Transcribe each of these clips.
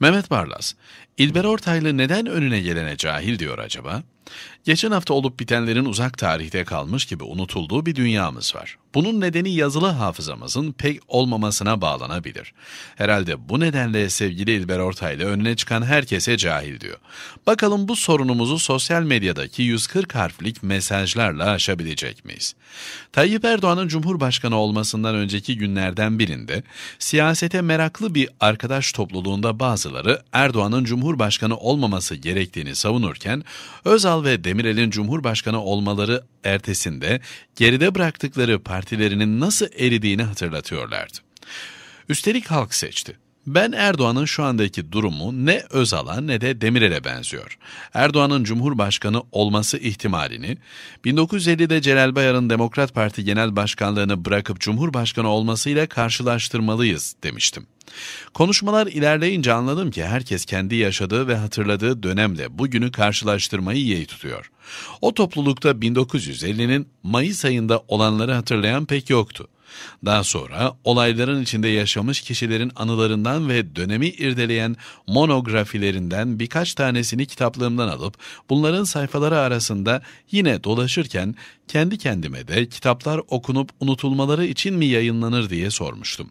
Mehmet Barlas, İlber Ortaylı neden önüne gelene cahil diyor acaba? Geçen hafta olup bitenlerin uzak tarihte kalmış gibi unutulduğu bir dünyamız var. Bunun nedeni yazılı hafızamızın pek olmamasına bağlanabilir. Herhalde bu nedenle sevgili İlber Ortaylı önüne çıkan herkese cahil diyor. Bakalım bu sorunumuzu sosyal medyadaki 140 harflik mesajlarla aşabilecek miyiz? Tayyip Erdoğan'ın Cumhurbaşkanı olmasından önceki günlerden birinde siyasete meraklı bir arkadaş topluluğunda bazıları Erdoğan'ın Cumhurbaşkanı olmaması gerektiğini savunurken Özal ve Demirel'in Cumhurbaşkanı olmaları ertesinde geride bıraktıkları partilerinin nasıl eridiğini hatırlatıyorlardı. Üstelik halk seçti. Ben Erdoğan'ın şu andaki durumu ne Özal'a ne de Demirel'e benziyor. Erdoğan'ın Cumhurbaşkanı olması ihtimalini 1950'de Celal Bayar'ın Demokrat Parti Genel Başkanlığını bırakıp Cumhurbaşkanı olmasıyla karşılaştırmalıyız demiştim. Konuşmalar ilerleyince anladım ki herkes kendi yaşadığı ve hatırladığı dönemle bugünü karşılaştırmayı yeğ tutuyor. O toplulukta 1950'nin Mayıs ayında olanları hatırlayan pek yoktu. Daha sonra olayların içinde yaşamış kişilerin anılarından ve dönemi irdeleyen monografilerinden birkaç tanesini kitaplığımdan alıp bunların sayfaları arasında yine dolaşırken kendi kendime de kitaplar okunup unutulmaları için mi yayınlanır diye sormuştum.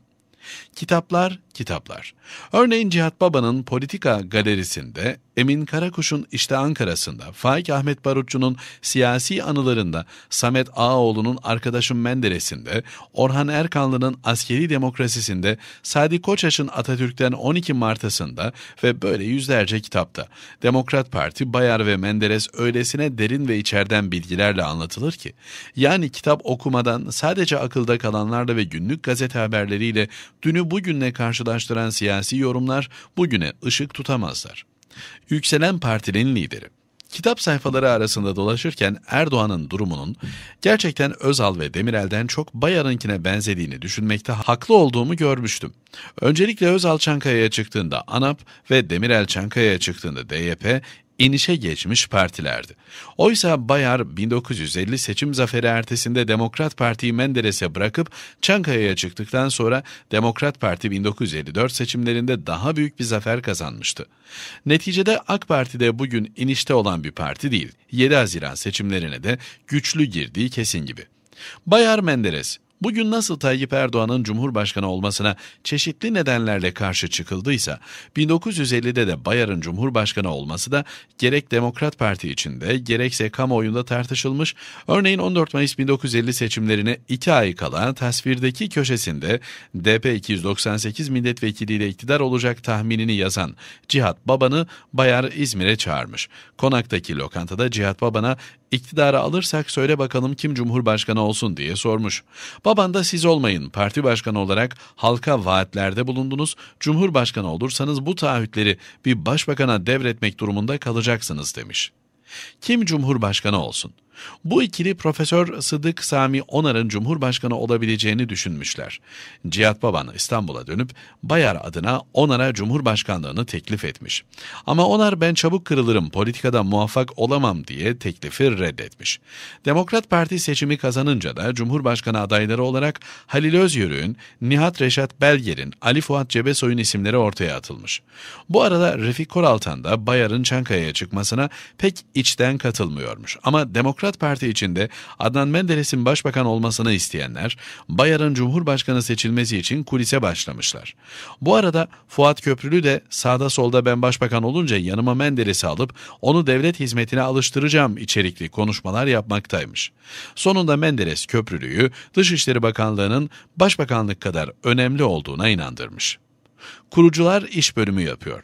Kitaplar, kitaplar. Örneğin Cihat Baba'nın Politika Galerisi'nde, Emin Karakuş'un İşte Ankara'sında, Faik Ahmet Barutçu'nun Siyasi Anılarında, Samet Ağaoğlu'nun Arkadaşım Menderes'inde, Orhan Erkanlı'nın Askeri Demokrasisinde, Sadi Koçaş'ın Atatürk'ten 12 Mart'ısında ve böyle yüzlerce kitapta. Demokrat Parti, Bayar ve Menderes öylesine derin ve içerden bilgilerle anlatılır ki, yani kitap okumadan sadece akılda kalanlarla ve günlük gazete haberleriyle dünü bugünle karşılaştıran siyasi yorumlar bugüne ışık tutamazlar. Yükselen partinin lideri. Kitap sayfaları arasında dolaşırken Erdoğan'ın durumunun gerçekten Özal ve Demirel'den çok Bayar'ınkine benzediğini düşünmekte haklı olduğumu görmüştüm. Öncelikle Özal Çankaya'ya çıktığında ANAP ve Demirel Çankaya'ya çıktığında DYP inişe geçmiş partilerdi. Oysa Bayar 1950 seçim zaferi ertesinde Demokrat Parti'yi Menderes'e bırakıp Çankaya'ya çıktıktan sonra Demokrat Parti 1954 seçimlerinde daha büyük bir zafer kazanmıştı. Neticede AK Parti'de bugün inişte olan bir parti değil. 7 Haziran seçimlerine de güçlü girdiği kesin gibi. Bayar Menderes Bugün nasıl Tayyip Erdoğan'ın Cumhurbaşkanı olmasına çeşitli nedenlerle karşı çıkıldıysa, 1950'de de Bayar'ın Cumhurbaşkanı olması da gerek Demokrat Parti içinde gerekse kamuoyunda tartışılmış, örneğin 14 Mayıs 1950 seçimlerine 2 ay kala tasvirdeki köşesinde DP 298 milletvekiliyle iktidar olacak tahminini yazan Cihat Baban'ı Bayar İzmir'e çağırmış. Konaktaki lokantada Cihat Baban'a İktidarı alırsak söyle bakalım kim Cumhurbaşkanı olsun diye sormuş. Baban da siz olmayın parti başkanı olarak halka vaatlerde bulundunuz. Cumhurbaşkanı olursanız bu taahhütleri bir başbakana devretmek durumunda kalacaksınız demiş. Kim Cumhurbaşkanı olsun? Bu ikili Profesör Sıdık Sami Onar'ın Cumhurbaşkanı olabileceğini düşünmüşler. Cihat Baban İstanbul'a dönüp Bayar adına Onar'a Cumhurbaşkanlığını teklif etmiş. Ama Onar ben çabuk kırılırım politikada muvaffak olamam diye teklifi reddetmiş. Demokrat Parti seçimi kazanınca da Cumhurbaşkanı adayları olarak Halil Özyürük'ün, Nihat Reşat Belger'in, Ali Fuat Cebesoy'un isimleri ortaya atılmış. Bu arada Refik Koraltan da Bayar'ın Çankaya'ya çıkmasına pek içten katılmıyormuş. Ama Demokrat Demokrat Parti içinde Adnan Menderes'in başbakan olmasını isteyenler, Bayar'ın Cumhurbaşkanı seçilmesi için kulise başlamışlar. Bu arada Fuat Köprülü de sağda solda ben başbakan olunca yanıma Menderes'i alıp onu devlet hizmetine alıştıracağım içerikli konuşmalar yapmaktaymış. Sonunda Menderes Köprülü'yü Dışişleri Bakanlığı'nın başbakanlık kadar önemli olduğuna inandırmış. Kurucular iş bölümü yapıyor.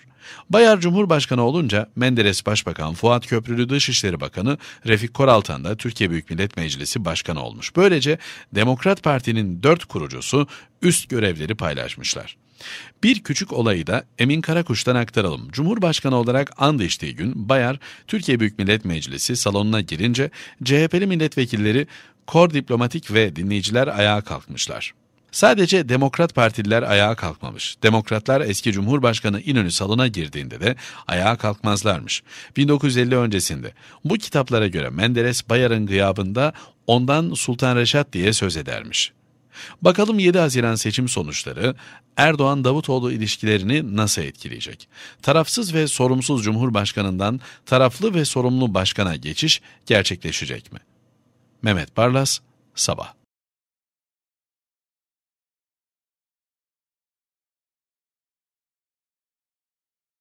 Bayar Cumhurbaşkanı olunca Menderes Başbakan, Fuat Köprülü Dışişleri Bakanı, Refik Koraltan da Türkiye Büyük Millet Meclisi Başkanı olmuş. Böylece Demokrat Parti'nin dört kurucusu üst görevleri paylaşmışlar. Bir küçük olayı da Emin Karakuş'tan aktaralım. Cumhurbaşkanı olarak and içtiği gün Bayar, Türkiye Büyük Millet Meclisi salonuna girince CHP'li milletvekilleri, kor diplomatik ve dinleyiciler ayağa kalkmışlar. Sadece Demokrat Partililer ayağa kalkmamış. Demokratlar eski Cumhurbaşkanı İnönü salona girdiğinde de ayağa kalkmazlarmış. 1950 öncesinde. Bu kitaplara göre Menderes Bayar'ın gıyabında ondan Sultan Reşat diye söz edermiş. Bakalım 7 Haziran seçim sonuçları Erdoğan-Davutoğlu ilişkilerini nasıl etkileyecek? Tarafsız ve sorumsuz Cumhurbaşkanından taraflı ve sorumlu başkana geçiş gerçekleşecek mi? Mehmet Barlas, Sabah